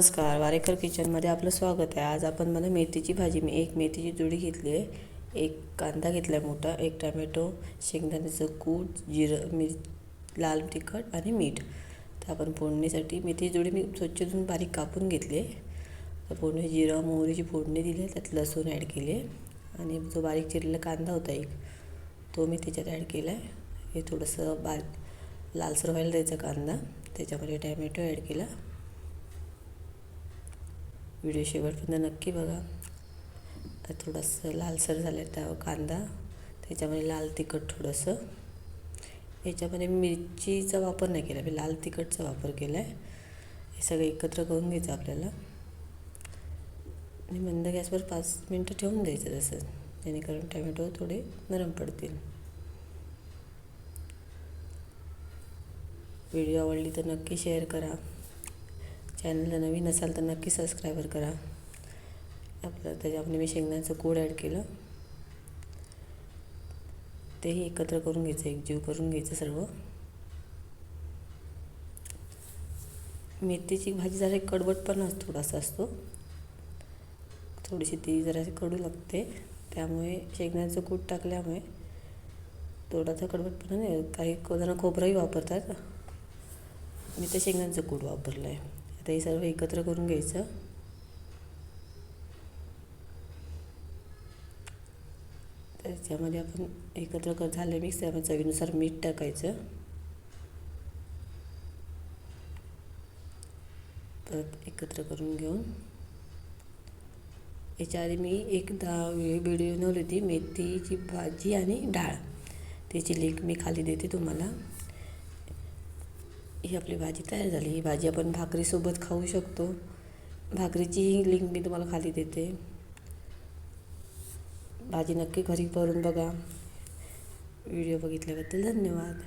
नमस्कार वारेकर किचनमध्ये आपलं स्वागत आहे. आज आपण मला मेथीची भाजी मी एक मेथीची जुडी घेतली आहे. एक कांदा घेतला आहे मोठा एक टमॅटो शेंगदाण्याचं कूट जिरं मिर लाल तिखट आणि मीठ. तर आपण फोडणीसाठी मेथीची जुडी मी स्वच्छ धुवून बारीक कापून घेतली आहे. तर फोडणी जिरं मोहरीची फोडणी दिली आहे त्यात लसूण ॲड केली आहे. आणि जो बारीक चिरलेला कांदा होता एक तो मी त्याच्यात ॲड केला आहे. हे थोडंसं बारीक लालसर व्हायला द्यायचा कांदा. त्याच्यामध्ये टॅमॅटो ॲड केला. व्हिडिओ शेवटपर्यंत नक्की बघा. तर थोडंसं लालसर झालं त्या कांदा. त्याच्यामध्ये लाल तिखट थोडंसं. याच्यामध्ये मिरचीचा वापर नाही केला. मी लाल तिखटचा वापर केला आहे. हे सगळं एकत्र करून घ्यायचं आपल्याला. आणि मंद गॅसवर पाच मिनटं ठेवून द्यायचं जसं जेणेकरून टमॅटो थोडे नरम पडतील. व्हिडिओ आवडली तर नक्की शेअर करा. चॅनलला नवीन असाल तर नक्की सबस्क्रायबर करा. आपलं त्याच्यामध्ये मी शेंगदाण्याचं कूड ॲड केलं तेही एकत्र करून घ्यायचं एकजीव करून घ्यायचं सर्व. मेथीची भाजी जरा एक कडवटपणा थोडासा असतो. थोडीशी ती जरा कडू लागते. त्यामुळे शेंगण्याचं कूट टाकल्यामुळे थोडासा कडवटपणा नाही काही जण खोबरंही वापरतात. मी ते शेंगण्याचं कूट वापरलं आहे आता हे सर्व एकत्र करून घ्यायचं. त्याच्यामध्ये आपण एकत्र कर झालं मिक्स त्यामध्ये चवीनुसार मीठ टाकायचं. परत एकत्र करून घेऊन. याच्या आधी मी एकदा व्हिडिओ बनवली होती मेथीची भाजी आणि डाळ. त्याची लिंक मी खाली देते तुम्हाला. ही आपली भाजी तयार झाली. ही भाजी आपण भाकरीसोबत खाऊ शकतो. भाकरीची लिंक मी तुम्हाला खाली देते. भाजी नक्की घरी करून बघा. व्हिडिओ बघितल्याबद्दल धन्यवाद.